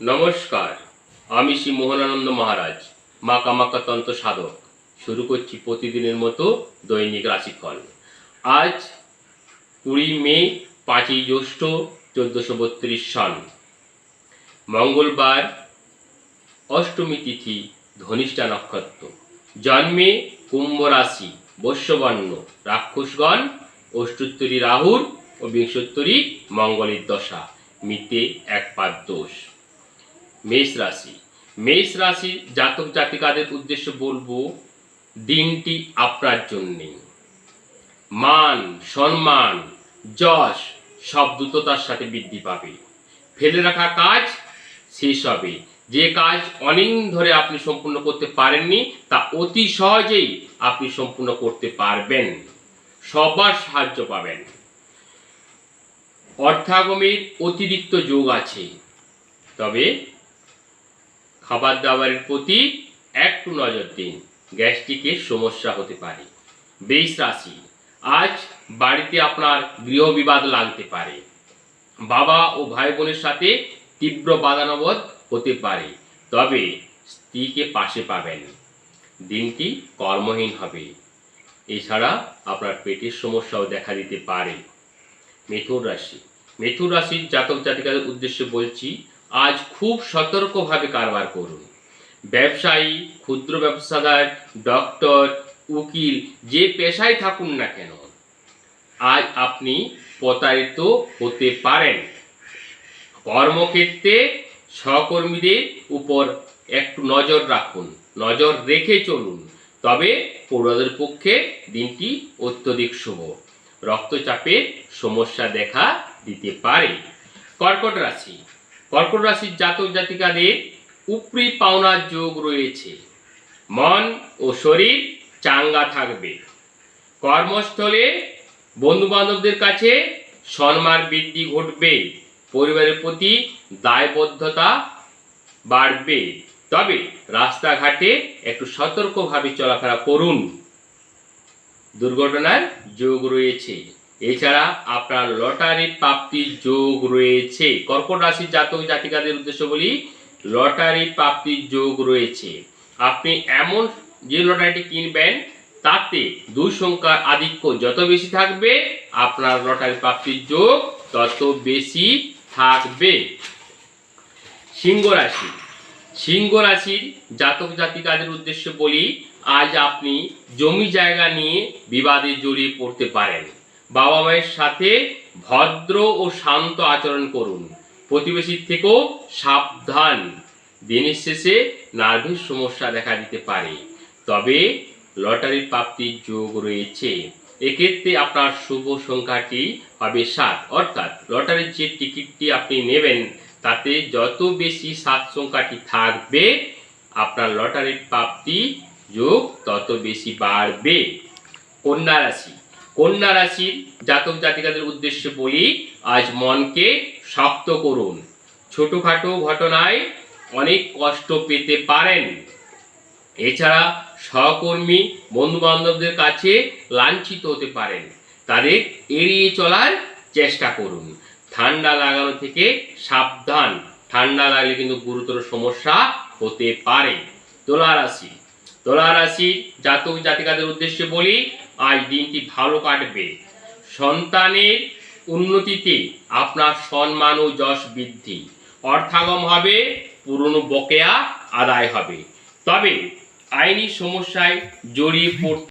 নমস্কার, আমি শ্রী মোহনানন্দ মহারাজ, মা কামাক্কা তন্ত্র সাধক। শুরু করছি প্রতিদিনের মতো দৈনিক রাশিফল। আজ কুড়ি মে পাঁচই জ্যৈষ্ঠ চোদ্দোশো বত্রিশ সন মঙ্গলবার, অষ্টমী তিথি, ধনিষ্ঠা নক্ষত্র। জন্মে কুম্ভ রাশি বৈশ্যবর্ণ রাক্ষসগণ, অষ্টোত্তরী রাহুর ও বিংশোত্তরী মঙ্গলের দশা। মিতে এক পাদ দোষ। মেষ রাশি। মেষ রাশি জাতক জাতিকাদের উদ্দেশ্যে বলব, দিনটি আপনার জন্যে। মান, সম্মান, যশ সব দ্রুততার সাথে বৃদ্ধি পাবে। ফেলে রাখা কাজ শেষ হবে। যে কাজ অনেক ধরে আপনি সম্পূর্ণ করতে পারেননি, তা অতি সহজেই আপনি সম্পূর্ণ করতে পারবেন। সবার সাহায্য পাবেন। অর্থাগমের অতিরিক্ত যোগ আছে। তবে খাবার দাবারের প্রতি একটু নজর দিন। গ্যাস্ট্রিকের সমস্যা হতে পারে। বেশ রাশি, আজ বাড়িতে আপনার গৃহ বিবাদ লাগতে পারে। বাবা ও ভাই বোনের সাথে তীব্র বাদানবদ হতে পারে, তবে স্ত্রীকে পাশে পাবেন। দিনটি কর্মহীন হবে। এছাড়া আপনার পেটের সমস্যাও দেখা দিতে পারে। মিথুন রাশি, মিথুন রাশির জাতক জাতিকাদের উদ্দেশ্যে বলছি আজ খুব সতর্কভাবে কারবার করুন। ব্যবসায়ী, ক্ষুদ্র ব্যবসাদার, ডক্টর, উকিল, যে পেশায় থাকুন না কেন, আজ আপনি প্রতারিত হতে পারেন। কর্মক্ষেত্রে সহকর্মীদের উপর একটু নজর রাখুন, নজর রেখে চলুন। তবে পড়ুয়াদের পক্ষে দিনটি অত্যধিক শুভ। রক্তচাপের সমস্যা দেখা দিতে পারে। কর্কট রাশি কর্কট রাশির জাতক জাতিকাদের উপরি পাওনার যোগ রয়েছে। মন ও শরীর চাঙ্গা থাকবে। কর্মস্থলে বন্ধু বান্ধবদের কাছে সম্মান বৃদ্ধি ঘটবে। পরিবারের প্রতি দায়বদ্ধতা বাড়বে। তবে রাস্তাঘাটে একটু সতর্কভাবে চলাফেরা করুন। দুর্ঘটনার যোগ রয়েছে। এছাড়া আপনার লটারি প্রাপ্তির যোগ রয়েছে। কর্কট রাশির জাতক জাতিকাদের উদ্দেশ্য বলি, লটারি প্রাপ্তির যোগ রয়েছে। আপনি এমন যে লটারিটি কিনবেন, তাতে দুই সংখ্যার আধিক্য যত বেশি থাকবে, আপনার লটারি প্রাপ্তির যোগ তত বেশি থাকবে। সিংহ রাশি। সিংহ রাশির জাতক জাতিকাদের উদ্দেশ্যে বলি, আজ আপনি জমি জায়গা নিয়ে বিবাদে জড়িয়ে পড়তে পারেন। বাবা মায়ের সাথে ভদ্র ও শান্ত আচরণ করুন। প্রতিবেশীর থেকেও সাবধান। দিনের শেষে নার্ভের সমস্যা দেখা দিতে পারে। তবে লটারির প্রাপ্তির যোগ রয়েছে। এক্ষেত্রে আপনার শুভ সংখ্যাটি হবে সাত। অর্থাৎ লটারির যে টিকিটটি আপনি নেবেন, তাতে যত বেশি সাত সংখ্যাটি থাকবে, আপনার লটারির প্রাপ্তি যোগ তত বেশি বাড়বে। কন্যা রাশি কন্যা রাশির জাতক জাতিকাদের উদ্দেশ্যে বলি, আজ মনকে শক্ত করুন। ছোটখাটো ঘটনায় অনেক কষ্ট পেতে পারেন। এছাড়া সহকর্মী বন্ধু বান্ধবদের কাছে লাঞ্ছিত হতে পারেন। তাদের এড়িয়ে চলার চেষ্টা করুন। ঠান্ডা লাগানো থেকে সাবধান। ঠান্ডা লাগলে কিন্তু গুরুতর সমস্যা হতে পারে। তুলা রাশি। তুলা রাশির জাতক জাতিকাদের উদ্দেশ্যে বলি আজ দিনটি ভালো কাটবে। সন্তানের উন্নতিতে আপনার সম্মান ও যশ বৃদ্ধি। অর্থাগম হবে, পুরনো বকেয়া আদায় হবে। তবে আইনি সমস্যায় জড়িয়ে পড়তে